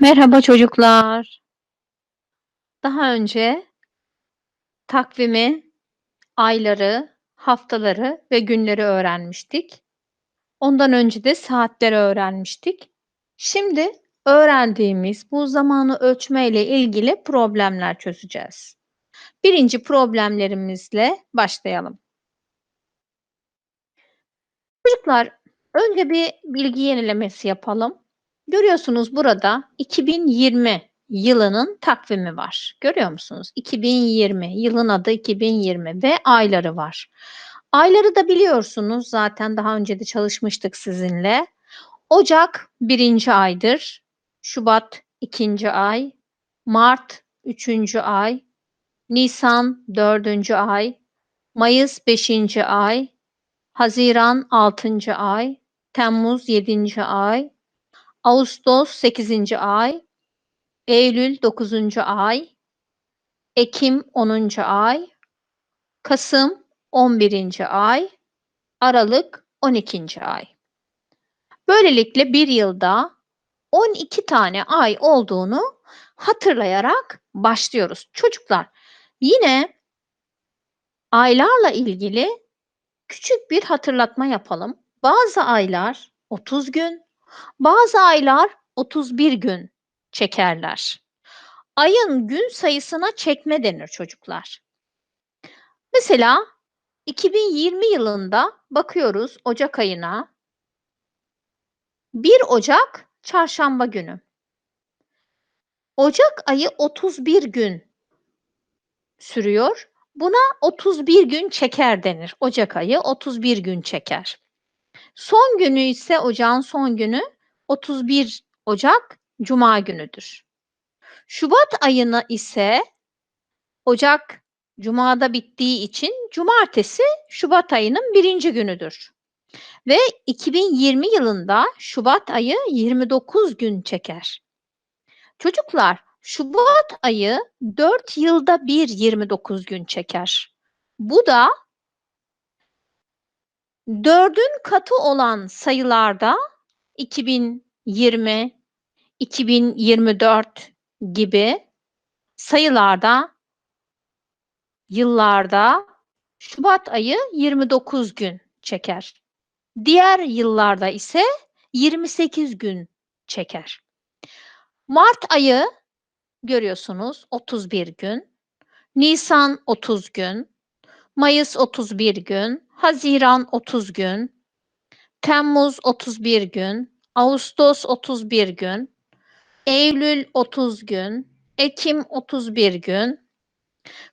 Merhaba çocuklar. Daha önce takvimi, ayları, haftaları ve günleri öğrenmiştik. Ondan önce de saatleri öğrenmiştik. Şimdi öğrendiğimiz bu zamanı ölçme ile ilgili problemler çözeceğiz. Birinci problemlerimizle başlayalım. Çocuklar, önce bir bilgi yenilemesi yapalım. Görüyorsunuz burada 2020 yılının takvimi var. Görüyor musunuz? 2020, yılın adı 2020 ve ayları var. Ayları da biliyorsunuz zaten daha önce de çalışmıştık sizinle. Ocak birinci aydır, Şubat ikinci ay, Mart üçüncü ay, Nisan dördüncü ay, Mayıs beşinci ay, Haziran altıncı ay, Temmuz yedinci ay, Ağustos 8. ay, Eylül 9. ay, Ekim 10. ay, Kasım 11. ay, Aralık 12. ay. Böylelikle bir yılda 12 tane ay olduğunu hatırlayarak başlıyoruz. Çocuklar yine aylarla ilgili küçük bir hatırlatma yapalım. Bazı aylar 30 gün, bazı aylar 31 gün çekerler. Ayın gün sayısına çekme denir çocuklar. Mesela 2020 yılında bakıyoruz Ocak ayına. 1 Ocak çarşamba günü. Ocak ayı 31 gün sürüyor. Buna 31 gün çeker denir. Ocak ayı 31 gün çeker. Son günü ise ocağın son günü 31 Ocak Cuma günüdür. Şubat ayına ise Ocak Cuma'da bittiği için Cumartesi Şubat ayının birinci günüdür. Ve 2020 yılında Şubat ayı 29 gün çeker. Çocuklar Şubat ayı 4 yılda bir 29 gün çeker. Bu da 4'ün katı olan sayılarda 2020, 2024 gibi sayılarda, yıllarda Şubat ayı 29 gün çeker. Diğer yıllarda ise 28 gün çeker. Mart ayı görüyorsunuz 31 gün, Nisan 30 gün, Mayıs 31 gün, Haziran 30 gün, Temmuz 31 gün, Ağustos 31 gün, Eylül 30 gün, Ekim 31 gün,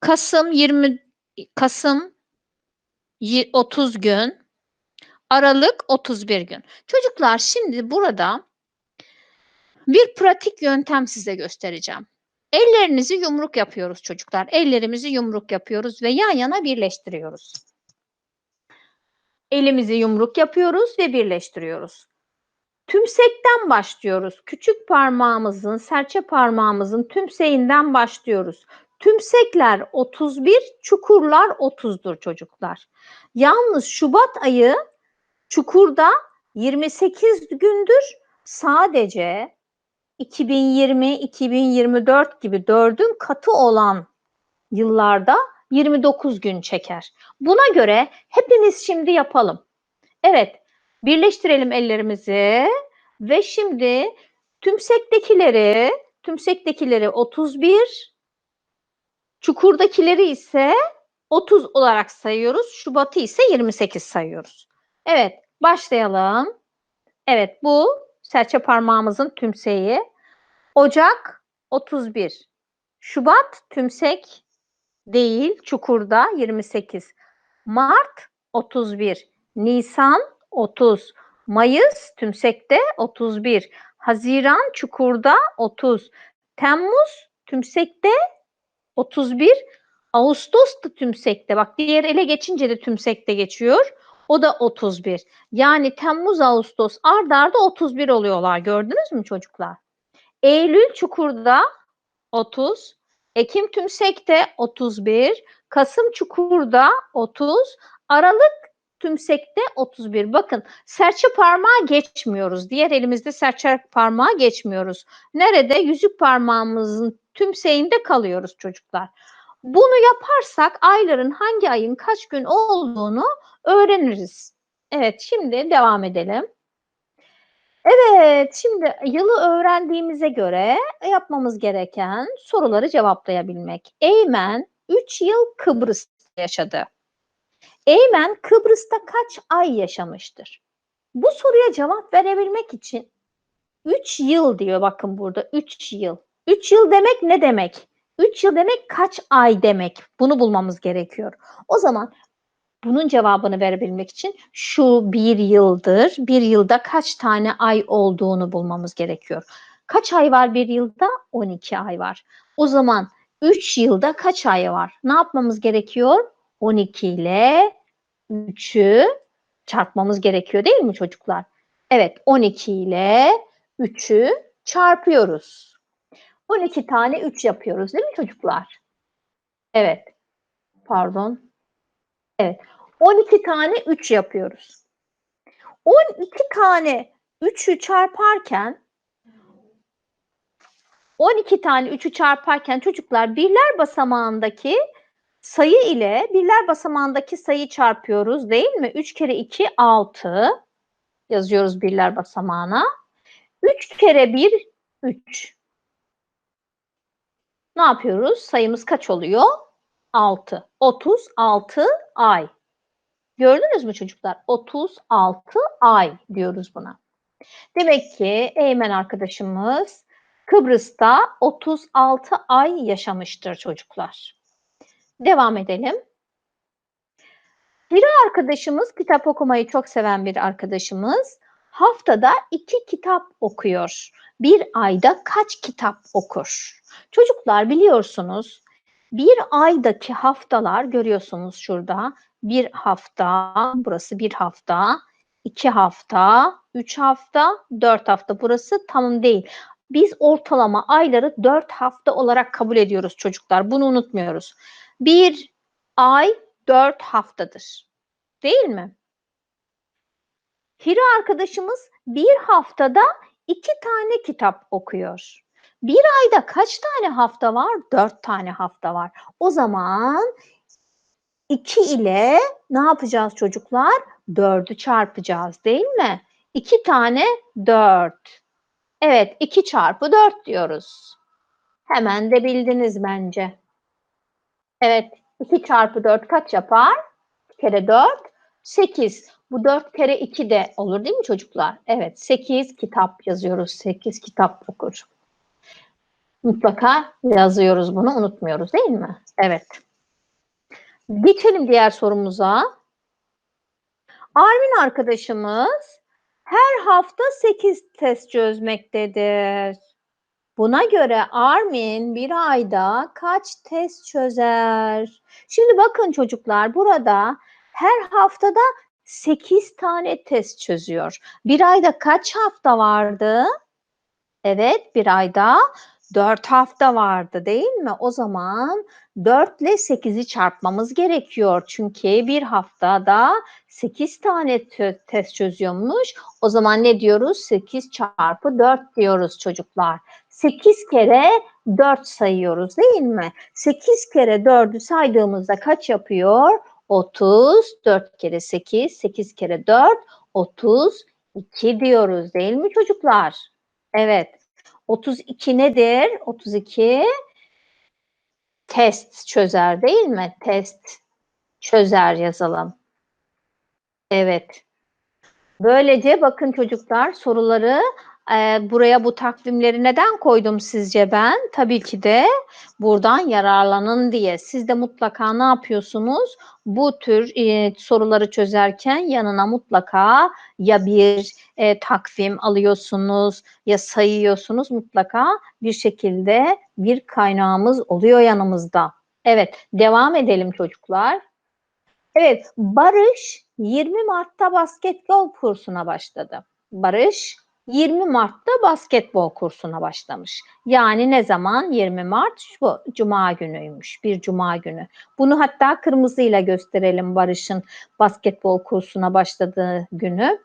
Kasım 20 Kasım 30 gün, Aralık 31 gün. Çocuklar şimdi burada bir pratik yöntem size göstereceğim. Ellerinizi yumruk yapıyoruz çocuklar. Ellerimizi yumruk yapıyoruz ve yan yana birleştiriyoruz. Elimizi yumruk yapıyoruz ve birleştiriyoruz. Tümsekten başlıyoruz. Küçük parmağımızın, serçe parmağımızın tümseyinden başlıyoruz. Tümsekler 31, çukurlar 30'dur çocuklar. Yalnız Şubat ayı çukurda 28 gündür. Sadece 2020-2024 gibi 4'ün katı olan yıllarda 29 gün çeker. Buna göre hepimiz şimdi yapalım. Evet, birleştirelim ellerimizi ve şimdi tümsektekileri, tümsektekileri 31, çukurdakileri ise 30 olarak sayıyoruz. Şubat'ı ise 28 sayıyoruz. Evet, başlayalım. Evet, bu serçe parmağımızın tümseyi. Ocak 31. Şubat tümsek değil, çukurda 28. Mart 31. Nisan 30. Mayıs tümsekte 31. Haziran çukurda 30. Temmuz tümsekte 31. Ağustos da tümsekte. Bak diğer ele geçince de tümsekte geçiyor. O da 31. Yani Temmuz, Ağustos ard arda 31 oluyorlar. Gördünüz mü çocuklar? Eylül Çukur'da 30, Ekim Tümsek'te 31, Kasım Çukur'da 30, Aralık tümsekte 31. Bakın serçe parmağı geçmiyoruz. Diğer elimizde serçe parmağı geçmiyoruz. Nerede? Yüzük parmağımızın tümseyinde kalıyoruz çocuklar. Bunu yaparsak ayların hangi ayın kaç gün olduğunu öğreniriz. Evet şimdi devam edelim. Evet, şimdi yılı öğrendiğimize göre yapmamız gereken soruları cevaplayabilmek. Eymen 3 yıl Kıbrıs'ta yaşadı. Eymen Kıbrıs'ta kaç ay yaşamıştır? Bu soruya cevap verebilmek için 3 yıl diyor bakın burada 3 yıl. 3 yıl demek ne demek? 3 yıl demek kaç ay demek? Bunu bulmamız gerekiyor. O zaman bunun cevabını verebilmek için şu bir yıldır, bir yılda kaç tane ay olduğunu bulmamız gerekiyor. Kaç ay var bir yılda? 12 ay var. O zaman 3 yılda kaç ay var? Ne yapmamız gerekiyor? 12 ile 3'ü çarpmamız gerekiyor değil mi çocuklar? Evet 12 ile 3'ü çarpıyoruz. 12 tane 3 yapıyoruz değil mi çocuklar? Evet. Pardon. Evet. 12 tane 3 yapıyoruz. 12 tane 3'ü çarparken 12 tane 3'ü çarparken çocuklar birler basamağındaki sayı ile birler basamağındaki sayı çarpıyoruz değil mi? 3 kere 2 6 yazıyoruz birler basamağına. 3 kere 1 3. Ne yapıyoruz? Sayımız kaç oluyor? 6. 36 ay. Gördünüz mü çocuklar? 36 ay diyoruz buna. Demek ki Eymen arkadaşımız Kıbrıs'ta 36 ay yaşamıştır çocuklar. Devam edelim. Bir arkadaşımız kitap okumayı çok seven bir arkadaşımız haftada iki kitap okuyor. Bir ayda kaç kitap okur? Çocuklar biliyorsunuz bir aydaki haftalar görüyorsunuz şurada. Bir hafta, burası bir hafta, iki hafta, üç hafta, dört hafta. Burası tam değil. Biz ortalama ayları dört hafta olarak kabul ediyoruz çocuklar. Bunu unutmuyoruz. Bir ay dört haftadır. Değil mi? Hira arkadaşımız bir haftada iki tane kitap okuyor. Bir ayda kaç tane hafta var? Dört tane hafta var. O zaman 2 ile ne yapacağız çocuklar? 4'ü çarpacağız değil mi? 2 tane 4. Evet 2 çarpı 4 diyoruz. Hemen de bildiniz bence. Evet 2 çarpı 4 kaç yapar? 2 kere 4 8. Bu 4 kere 2 de olur değil mi çocuklar? Evet 8 kitap yazıyoruz. 8 kitap okur. Mutlaka yazıyoruz bunu unutmuyoruz değil mi? Evet. Geçelim diğer sorumuza. Armin arkadaşımız her hafta 8 test çözmektedir. Buna göre Armin bir ayda kaç test çözer? Şimdi bakın çocuklar burada her haftada 8 tane test çözüyor. Bir ayda kaç hafta vardı? Evet bir ayda 4 hafta vardı değil mi? O zaman 4 ile 8'i çarpmamız gerekiyor. Çünkü bir haftada 8 tane test çözüyormuş. O zaman ne diyoruz? 8 çarpı 4 diyoruz çocuklar. 8 kere 4 sayıyoruz değil mi? 8 kere 4'ü saydığımızda kaç yapıyor? 30. 4 kere 8, 8 kere 4, 32 diyoruz değil mi çocuklar? Evet. 32 nedir? 32 test çözer değil mi? Test çözer yazalım. Evet. Böylece bakın çocuklar soruları buraya bu takvimleri neden koydum sizce ben? Tabii ki de buradan yararlanın diye. Siz de mutlaka ne yapıyorsunuz? Bu tür e, soruları çözerken yanına mutlaka ya bir e, takvim alıyorsunuz ya sayıyorsunuz mutlaka bir şekilde bir kaynağımız oluyor yanımızda. Evet devam edelim çocuklar. Evet Barış 20 Mart'ta basketbol kursuna başladı. Barış 20 Mart'ta basketbol kursuna başlamış. Yani ne zaman? 20 Mart bu cuma günüymüş. Bir cuma günü. Bunu hatta kırmızıyla gösterelim Barış'ın basketbol kursuna başladığı günü.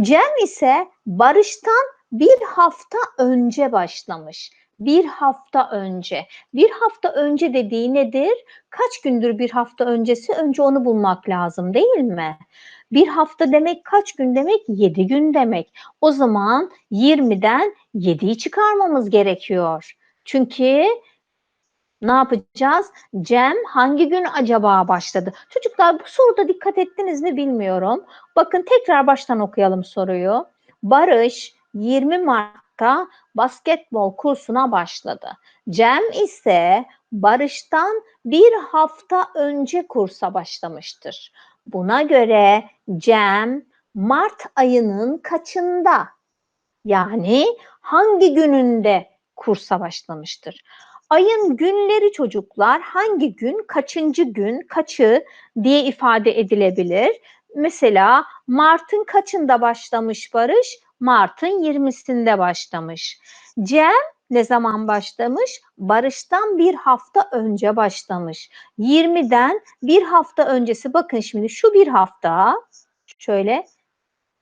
Cem ise Barış'tan bir hafta önce başlamış. Bir hafta önce. Bir hafta önce dediği nedir? Kaç gündür bir hafta öncesi? Önce onu bulmak lazım değil mi? Bir hafta demek kaç gün demek? 7 gün demek. O zaman 20'den 7'yi çıkarmamız gerekiyor. Çünkü ne yapacağız? Cem hangi gün acaba başladı? Çocuklar bu soruda dikkat ettiniz mi bilmiyorum. Bakın tekrar baştan okuyalım soruyu. Barış 20 Mart'ta basketbol kursuna başladı. Cem ise Barış'tan bir hafta önce kursa başlamıştır. Buna göre Cem Mart ayının kaçında yani hangi gününde kursa başlamıştır? Ayın günleri çocuklar hangi gün, kaçıncı gün, kaçı diye ifade edilebilir. Mesela Mart'ın kaçında başlamış Barış? Mart'ın 20'sinde başlamış. Cem ne zaman başlamış? Barış'tan bir hafta önce başlamış. 20'den bir hafta öncesi bakın şimdi şu bir hafta şöyle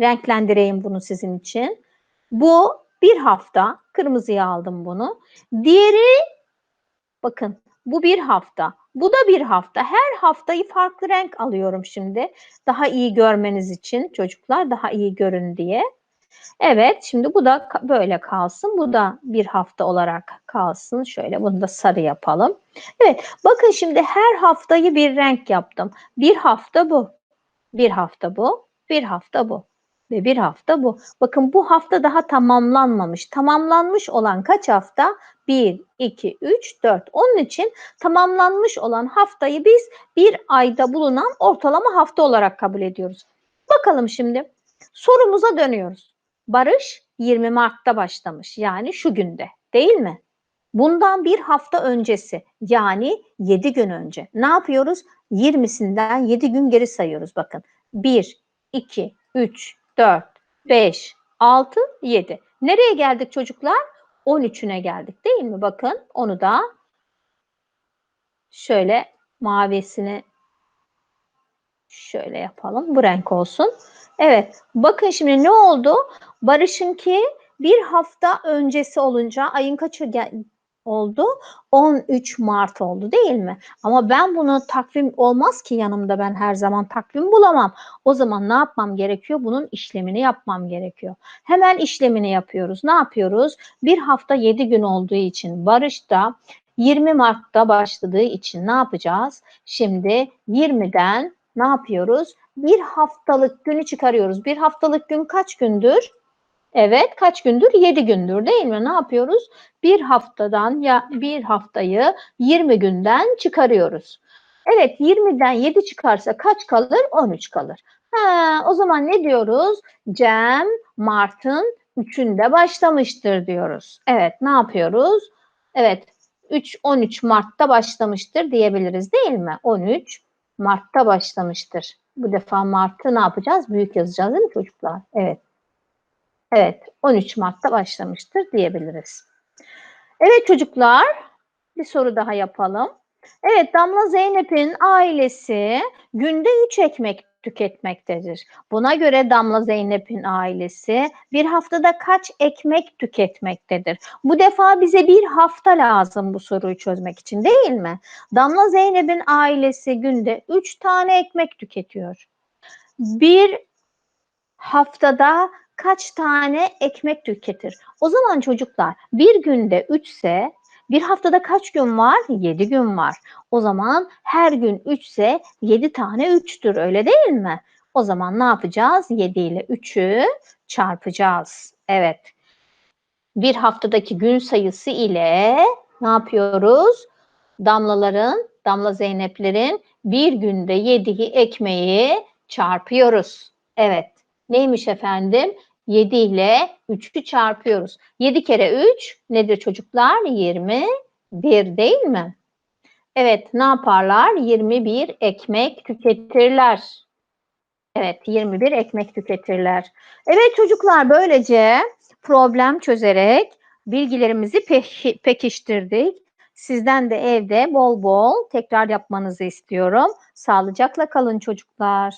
renklendireyim bunu sizin için. Bu bir hafta kırmızıya aldım bunu. Diğeri bakın bu bir hafta. Bu da bir hafta. Her haftayı farklı renk alıyorum şimdi. Daha iyi görmeniz için çocuklar daha iyi görün diye. Evet şimdi bu da böyle kalsın. Bu da bir hafta olarak kalsın. Şöyle bunu da sarı yapalım. Evet bakın şimdi her haftayı bir renk yaptım. Bir hafta bu. Bir hafta bu. Bir hafta bu. Ve bir hafta bu. Bakın bu hafta daha tamamlanmamış. Tamamlanmış olan kaç hafta? 1, 2, 3, 4. Onun için tamamlanmış olan haftayı biz bir ayda bulunan ortalama hafta olarak kabul ediyoruz. Bakalım şimdi sorumuza dönüyoruz. Barış 20 Mart'ta başlamış. Yani şu günde değil mi? Bundan bir hafta öncesi yani 7 gün önce. Ne yapıyoruz? 20'sinden 7 gün geri sayıyoruz bakın. 1, 2, 3, 4, 5, 6, 7. Nereye geldik çocuklar? 13'üne geldik değil mi? Bakın onu da şöyle mavisini şöyle yapalım. Bu renk olsun. Evet. Bakın şimdi ne oldu? Barış'ınki bir hafta öncesi olunca ayın kaçı oldu? 13 Mart oldu değil mi? Ama ben bunu takvim olmaz ki yanımda ben her zaman takvim bulamam. O zaman ne yapmam gerekiyor? Bunun işlemini yapmam gerekiyor. Hemen işlemini yapıyoruz. Ne yapıyoruz? Bir hafta 7 gün olduğu için Barış da 20 Mart'ta başladığı için ne yapacağız? Şimdi 20'den ne yapıyoruz? Bir haftalık günü çıkarıyoruz. Bir haftalık gün kaç gündür? Evet kaç gündür? 7 gündür değil mi? Ne yapıyoruz? Bir haftadan ya bir haftayı 20 günden çıkarıyoruz. Evet 20'den 7 çıkarsa kaç kalır? 13 kalır. Ha, o zaman ne diyoruz? Cem Mart'ın 3'ünde başlamıştır diyoruz. Evet ne yapıyoruz? Evet 3 13 Mart'ta başlamıştır diyebiliriz değil mi? 13 Mart'ta başlamıştır. Bu defa Mart'ı ne yapacağız? Büyük yazacağız değil mi çocuklar? Evet. Evet, 13 Mart'ta başlamıştır diyebiliriz. Evet çocuklar, bir soru daha yapalım. Evet, Damla Zeynep'in ailesi günde 3 ekmek tüketmektedir. Buna göre Damla Zeynep'in ailesi bir haftada kaç ekmek tüketmektedir? Bu defa bize bir hafta lazım bu soruyu çözmek için değil mi? Damla Zeynep'in ailesi günde 3 tane ekmek tüketiyor. Bir haftada kaç tane ekmek tüketir? O zaman çocuklar bir günde 3 ise bir haftada kaç gün var? 7 gün var. O zaman her gün 3 ise 7 tane 3'tür öyle değil mi? O zaman ne yapacağız? 7 ile 3'ü çarpacağız. Evet. Bir haftadaki gün sayısı ile ne yapıyoruz? Damlaların, Damla Zeyneplerin bir günde yediği ekmeği çarpıyoruz. Evet. Neymiş efendim? 7 ile 3'ü çarpıyoruz. 7 kere 3 nedir çocuklar? 21 değil mi? Evet ne yaparlar? 21 ekmek tüketirler. Evet 21 ekmek tüketirler. Evet çocuklar böylece problem çözerek bilgilerimizi pekiştirdik. Sizden de evde bol bol tekrar yapmanızı istiyorum. Sağlıcakla kalın çocuklar.